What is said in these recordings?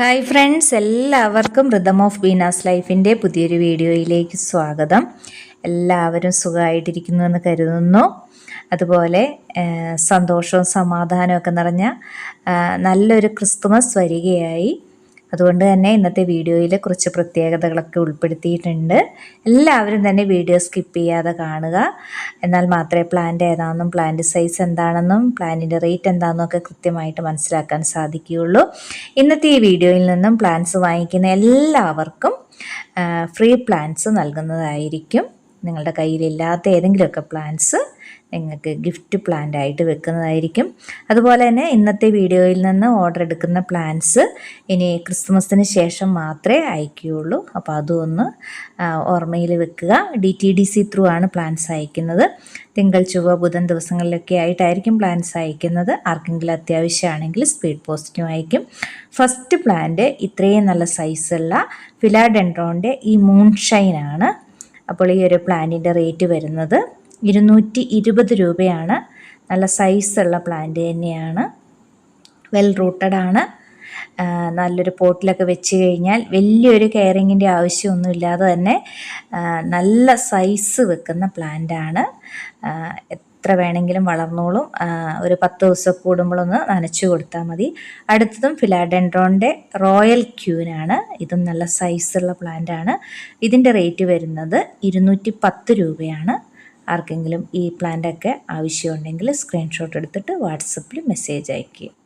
Hi friends എല്ലാവർക്കും rhythm of Beena's ലൈഫിന്റെ പുതിയൊരു വീഡിയോയിലേക്ക് സ്വാഗതം. എല്ലാവരും സുഖമായിട്ടിരിക്കുന്നു എന്ന് കരുതുന്നു. അതുപോലെ സന്തോഷവും സമാധാനവും ഒക്കെ നിറഞ്ഞ നല്ലൊരു ക്രിസ്തുമസ് വരികയായി. അതുകൊണ്ട് തന്നെ ഇന്നത്തെ വീഡിയോയിൽ കുറച്ച് പ്രത്യേകതകളൊക്കെ ഉൾപ്പെടുത്തിയിട്ടുണ്ട്. എല്ലാവരും തന്നെ വീഡിയോ സ്കിപ്പ് ചെയ്യാതെ കാണുക. എന്നാൽ മാത്രമേ പ്ലാന്റ് ഏതാണെന്നും പ്ലാന്റ് സൈസ് എന്താണെന്നും പ്ലാന്റിന്റെ റേറ്റ് എന്താണെന്നും ഒക്കെ കൃത്യമായിട്ട് മനസ്സിലാക്കാൻ സാധിക്കുകയുള്ളൂ. ഇന്നത്തെ ഈ വീഡിയോയിൽ നിന്നും പ്ലാന്റ്സ് വാങ്ങിക്കുന്ന എല്ലാവർക്കും ഫ്രീ പ്ലാന്റ്സ് നൽകുന്നതായിരിക്കും. നിങ്ങളുടെ കയ്യിലില്ലാത്ത ഏതെങ്കിലുമൊക്കെ പ്ലാന്റ്സ് നിങ്ങൾക്ക് ഗിഫ്റ്റ് പ്ലാന്റ് ആയിട്ട് വെക്കുന്നതായിരിക്കും. അതുപോലെ തന്നെ ഇന്നത്തെ വീഡിയോയിൽ നിന്ന് ഓർഡർ എടുക്കുന്ന പ്ലാന്റ്സ് ഇനി ക്രിസ്മസിന് ശേഷം മാത്രമേ അയക്കുകയുള്ളൂ. അപ്പോൾ അതൊന്ന് ഓർമ്മയിൽ വെക്കുക. D T D C through ആണ് പ്ലാന്റ്സ് അയക്കുന്നത്. തിങ്കൾ ചൊവ്വ ബുധൻ ദിവസങ്ങളിലൊക്കെ ആയിട്ടായിരിക്കും പ്ലാന്റ്സ് അയക്കുന്നത്. ആർക്കെങ്കിലും അത്യാവശ്യമാണെങ്കിൽ സ്പീഡ് പോസ്റ്റിനും അയക്കും. ഫസ്റ്റ് പ്ലാന്റ് ഇത്രയും നല്ല സൈസുള്ള ഫിലാഡെൻഡ്രോണിന്റെ ഈ മൂൺഷൈനാണ് അപ്പോൾ ഈ ഒരു പ്ലാന്റിന്റെ റേറ്റ് വരുന്നത് ഇരുന്നൂറ്റി ഇരുപത് രൂപയാണ്. നല്ല സൈസുള്ള പ്ലാന്റ് തന്നെയാണ്. വെൽ റൂട്ടഡ് ആണ്. നല്ലൊരു പോട്ടിലൊക്കെ വെച്ച് കഴിഞ്ഞാൽ വലിയൊരു കെയറിങ്ങിന്റെ ആവശ്യമൊന്നുമില്ലാതെ തന്നെ നല്ല സൈസ് വെക്കുന്ന പ്ലാന്റ് ആണ്. ആ, എത്ര വേണമെങ്കിലും വളർന്നോളും. ഒരു പത്ത് ദിവസം കൂടുമ്പോഴൊന്ന് നനച്ചു കൊടുത്താൽ മതി. അടുത്തതും ഫിലാഡൻഡ്രോണിന്റെ റോയൽ ക്യൂനാണ്. ഇതും നല്ല സൈസുള്ള പ്ലാന്റ് ആണ്. ഇതിന്റെ റേറ്റ് വരുന്നത് ഇരുന്നൂറ്റി പത്ത് രൂപയാണ്. ആർക്കെങ്കിലും ഈ പ്ലാന്റൊക്കെ ആവശ്യമുണ്ടെങ്കിൽ സ്ക്രീൻഷോട്ട് എടുത്തിട്ട് വാട്സപ്പിൽ മെസ്സേജ് അയക്കുക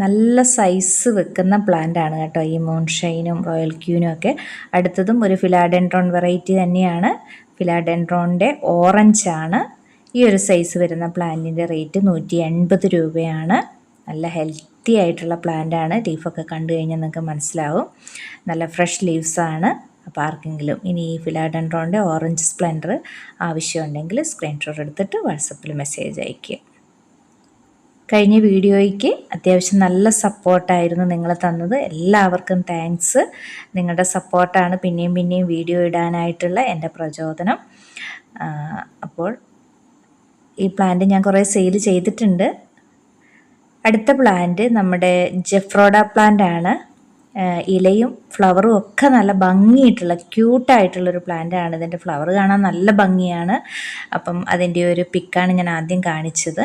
നല്ല സൈസ് വെക്കുന്ന പ്ലാന്റ് ആണ് കേട്ടോ. ഈ മോൺഷൈനും റോയൽ ക്യൂനും ഒക്കെ. അടുത്തതും ഒരു ഫിലാഡെൻഡ്രോൺ വെറൈറ്റി തന്നെയാണ്. ഫിലാഡെൻഡ്രോണിന്റെ ഓറഞ്ച് ആണ്. ഈ ഒരു സൈസ് വരുന്ന പ്ലാന്റിന്റെ റേറ്റ് നൂറ്റി എൺപത് രൂപയാണ്. നല്ല ഹെൽത്തി ആയിട്ടുള്ള പ്ലാന്റ് ആണ്. ലീഫൊക്കെ കണ്ടു കഴിഞ്ഞാൽ നിങ്ങൾക്ക് മനസ്സിലാവും. നല്ല ഫ്രഷ് ലീവ്സാണ് അപ്പോൾ ആർക്കെങ്കിലും ഇനി ഈ ഫിലാഡെൻഡ്രോണിന്റെ ഓറഞ്ച് സ്പ്ലെൻഡർ ആവശ്യമുണ്ടെങ്കിൽ സ്ക്രീൻഷോട്ട് എടുത്തിട്ട് വാട്സപ്പിൽ മെസ്സേജ് അയയ്ക്കുക. കഴിഞ്ഞ വീഡിയോയ്ക്ക് അത്യാവശ്യം നല്ല സപ്പോർട്ടായിരുന്നു നിങ്ങൾ തന്നത്. എല്ലാവർക്കും താങ്ക്സ് നിങ്ങളുടെ സപ്പോർട്ടാണ് പിന്നെയും പിന്നെയും വീഡിയോ ഇടാനായിട്ടുള്ള എന്റെ പ്രചോദനം. അപ്പോൾ ഈ പ്ലാന്റ് ഞാൻ കുറേ സെയിൽ ചെയ്തിട്ടുണ്ട്. അടുത്ത പ്ലാന്റ് നമ്മുടെ ജെഫ്രോഡ പ്ലാന്റ് ആണ്. ഇലയും ഫ്ലവറും ഒക്കെ നല്ല ഭംഗിയായിട്ടുള്ള ക്യൂട്ടായിട്ടുള്ളൊരു ആണ്. ഇതിന്റെ ഫ്ലവർ കാണാൻ നല്ല ഭംഗിയാണ്. അപ്പം അതിന്റെ ഒരു പിക്കാണ് ഞാൻ ആദ്യം കാണിച്ചത്.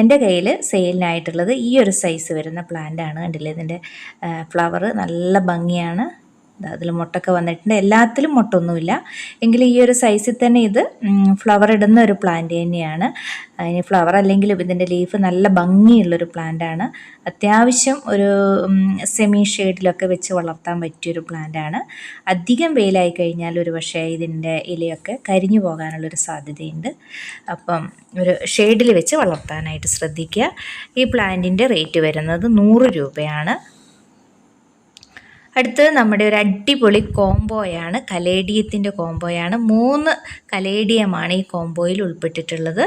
എന്റെ കയ്യിൽ സെയിലിനായിട്ടുള്ളത് ഈ ഒരു സൈസ് വരുന്ന പ്ലാന്റ് ആണ് കണ്ടില്ലേ? ഇതിന്റെ ഫ്ലവർ നല്ല ഭംഗിയാണ്. അതിൽ മുട്ടൊക്കെ വന്നിട്ടുണ്ട്. എല്ലാത്തിലും മുട്ടൊന്നുമില്ല. എങ്കിലും ഈ ഒരു സൈസിൽ തന്നെ ഇത് ഫ്ലവർ ഇടുന്ന ഒരു പ്ലാന്റ് തന്നെയാണ്. അതിന് ഫ്ലവർ അല്ലെങ്കിലും ഇതിന്റെ ലീഫ് നല്ല ഭംഗിയുള്ളൊരു പ്ലാന്റ് ആണ്. അത്യാവശ്യം ഒരു സെമി ഷെയ്ഡിലൊക്കെ വെച്ച് വളർത്താൻ പറ്റിയൊരു പ്ലാന്റ് ആണ്. അധികം വെയിലായി കഴിഞ്ഞാൽ ഒരു പക്ഷേ ഇതിന്റെ ഇലയൊക്കെ കരിഞ്ഞു പോകാനുള്ളൊരു സാധ്യതയുണ്ട്. അപ്പം ഒരു ഷെയ്ഡിൽ വെച്ച് വളർത്താനായിട്ട് ശ്രദ്ധിക്കുക. ഈ പ്ലാന്റിന്റെ റേറ്റ് വരുന്നത് നൂറ് രൂപയാണ്. അടുത്തത് നമ്മുടെ ഒരു അടിപൊളി കോംബോയാണ് കലേഡിയത്തിന്റെ കോംബോയാണ്. മൂന്ന് കലേഡിയമാണ് ഈ കോംബോയിൽ ഉൾപ്പെട്ടിട്ടുള്ളത്.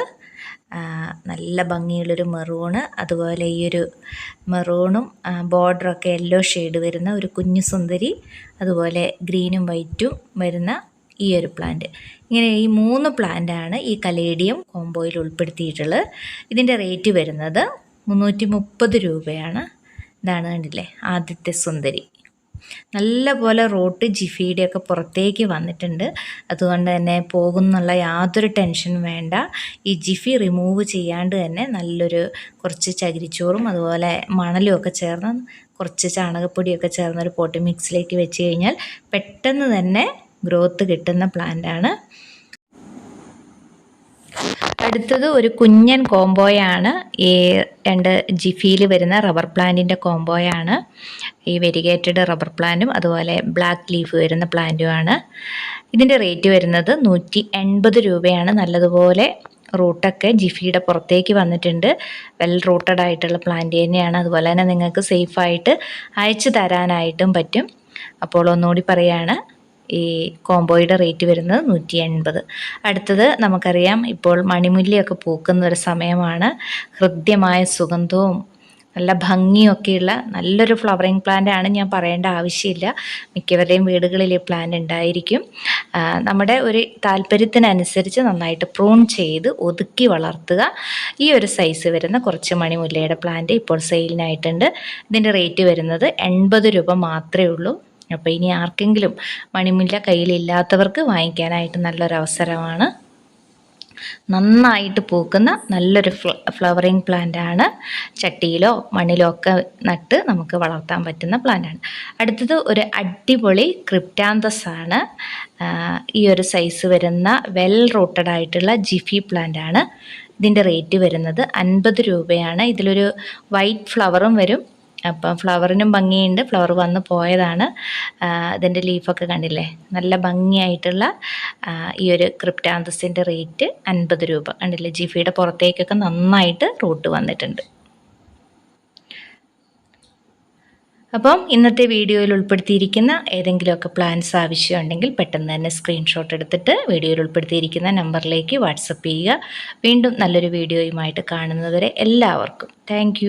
നല്ല ഭംഗിയുള്ളൊരു മെറൂണ് അതുപോലെ ഈ ഒരു മെറൂണും ബോർഡറൊക്കെ യെല്ലോ ഷെയ്ഡ് വരുന്ന ഒരു കുഞ്ഞു സുന്ദരി അതുപോലെ ഗ്രീനും വൈറ്റും വരുന്ന ഈ ഒരു പ്ലാന്റ്. ഇങ്ങനെ ഈ മൂന്ന് പ്ലാന്റാണ് ഈ കലേഡിയം കോംബോയിൽ ഉൾപ്പെടുത്തിയിട്ടുള്ളത്. ഇതിന്റെ റേറ്റ് വരുന്നത് മുന്നൂറ്റി മുപ്പത് രൂപയാണ്. ഇതാണ് കണ്ടില്ലേ ആദ്യത്തെ സുന്ദരി. നല്ല പോലെ റോട്ട് ജിഫിയുടെയൊക്കെ പുറത്തേക്ക് വന്നിട്ടുണ്ട്. അതുകൊണ്ട് തന്നെ പോകുന്നുള്ള യാതൊരു ടെൻഷനും വേണ്ട. ഈ ജിഫി റിമൂവ് ചെയ്യാണ്ട് തന്നെ നല്ലൊരു കുറച്ച് ചകിരിച്ചോറും അതുപോലെ മണലും ഒക്കെ ചേർന്ന് കുറച്ച് ചാണകപ്പൊടിയൊക്കെ ചേർന്നൊരു പോട്ടി മിക്സിലേക്ക് വെച്ച് കഴിഞ്ഞാൽ പെട്ടെന്ന് തന്നെ ഗ്രോത്ത് കിട്ടുന്ന പ്ലാന്റാണ് അടുത്തത് ഒരു കുഞ്ഞൻ കോംബോയാണ്. ഈ രണ്ട് ജിഫിയിൽ വരുന്ന റബ്ബർ പ്ലാന്റിന്റെ കോംബോയാണ്. ഈ വെരിഗേറ്റഡ് റബ്ബർ പ്ലാന്റും അതുപോലെ ബ്ലാക്ക് ലീഫ് വരുന്ന പ്ലാന്റുമാണ്. ഇതിന്റെ റേറ്റ് വരുന്നത് നൂറ്റി എൺപത് രൂപയാണ്. നല്ലതുപോലെ റൂട്ടൊക്കെ ജിഫിയുടെ പുറത്തേക്ക് വന്നിട്ടുണ്ട്. വെൽ റൂട്ടഡ് ആയിട്ടുള്ള പ്ലാന്റ് തന്നെയാണ്. അതുപോലെ തന്നെ നിങ്ങൾക്ക് സേഫായിട്ട് അയച്ചു തരാനായിട്ടും പറ്റും. അപ്പോൾ ഒന്നുകൂടി പറയാണ്. ഈ കോംബോയുടെ റേറ്റ് വരുന്നത് നൂറ്റി എൺപത് അടുത്തത് നമുക്കറിയാം ഇപ്പോൾ മണിമുല്ലയൊക്കെ പൂക്കുന്ന ഒരു സമയമാണ്. ഹൃദ്യമായ സുഗന്ധവും നല്ല ഭംഗിയൊക്കെയുള്ള നല്ലൊരു ഫ്ലവറിങ് പ്ലാന്റ് ആണ് ഞാൻ പറയേണ്ട ആവശ്യമില്ല. മിക്കവരുടെയും വീടുകളിൽ ഈ പ്ലാന്റ് ഉണ്ടായിരിക്കും. നമ്മുടെ ഒരു താല്പര്യത്തിനനുസരിച്ച് നന്നായിട്ട് പ്രൂൺ ചെയ്ത് ഒതുക്കി വളർത്തുക. ഈ ഒരു സൈസ് വരുന്ന കുറച്ച് മണിമുല്ലയുടെ പ്ലാന്റ് ഇപ്പോൾ സെയിലിനായിട്ടുണ്ട്. ഇതിന്റെ റേറ്റ് വരുന്നത് എൺപത് രൂപ മാത്രമേ ഉള്ളൂ. അപ്പോൾ ഇനി ആർക്കെങ്കിലും മണിമുല്ല കയ്യിലില്ലാത്തവർക്ക് വാങ്ങിക്കാനായിട്ട് നല്ലൊരവസരമാണ് നന്നായിട്ട് പൂക്കുന്ന നല്ലൊരു ഫ്ല ഫ്ലവറിങ് പ്ലാന്റ് ആണ്. ചട്ടിയിലോ മണ്ണിലോ ഒക്കെ നട്ട് നമുക്ക് വളർത്താൻ പറ്റുന്ന പ്ലാന്റ് ആണ്. അടുത്തത് ഒരു അടിപൊളി ക്രിപ്റ്റാന്തസ് ആണ്. ഈ ഒരു സൈസ് വരുന്ന വെൽ റൂട്ടഡ് ആയിട്ടുള്ള ജിഫി പ്ലാന്റ് ആണ്. ഇതിന്റെ റേറ്റ് വരുന്നത് അൻപത് രൂപയാണ്. ഇതിലൊരു വൈറ്റ് ഫ്ലവറും വരും. അപ്പം ഫ്ലവറിനും ഭംഗിയുണ്ട്. ഫ്ലവർ വന്ന് പോയതാണ്. അതിന്റെ ലീഫൊക്കെ കണ്ടില്ലേ? നല്ല ഭംഗിയായിട്ടുള്ള ഈ ഒരു ക്രിപ്റ്റാന്തസിന്റെ റേറ്റ് അൻപത് രൂപ. കണ്ടില്ലേ? ജിഫിയുടെ പുറത്തേക്കൊക്കെ നന്നായിട്ട് റൂട്ട് വന്നിട്ടുണ്ട്. അപ്പം ഇന്നത്തെ വീഡിയോയിൽ ഉൾപ്പെടുത്തിയിരിക്കുന്ന ഏതെങ്കിലുമൊക്കെ പ്ലാൻസ് ആവശ്യമുണ്ടെങ്കിൽ പെട്ടെന്ന് തന്നെ സ്ക്രീൻഷോട്ട് എടുത്തിട്ട് വീഡിയോയിൽ ഉൾപ്പെടുത്തിയിരിക്കുന്ന നമ്പറിലേക്ക് വാട്സപ്പ് ചെയ്യുക. വീണ്ടും നല്ലൊരു വീഡിയോയുമായിട്ട് കാണുന്നതുവരെ എല്ലാവർക്കും. താങ്ക്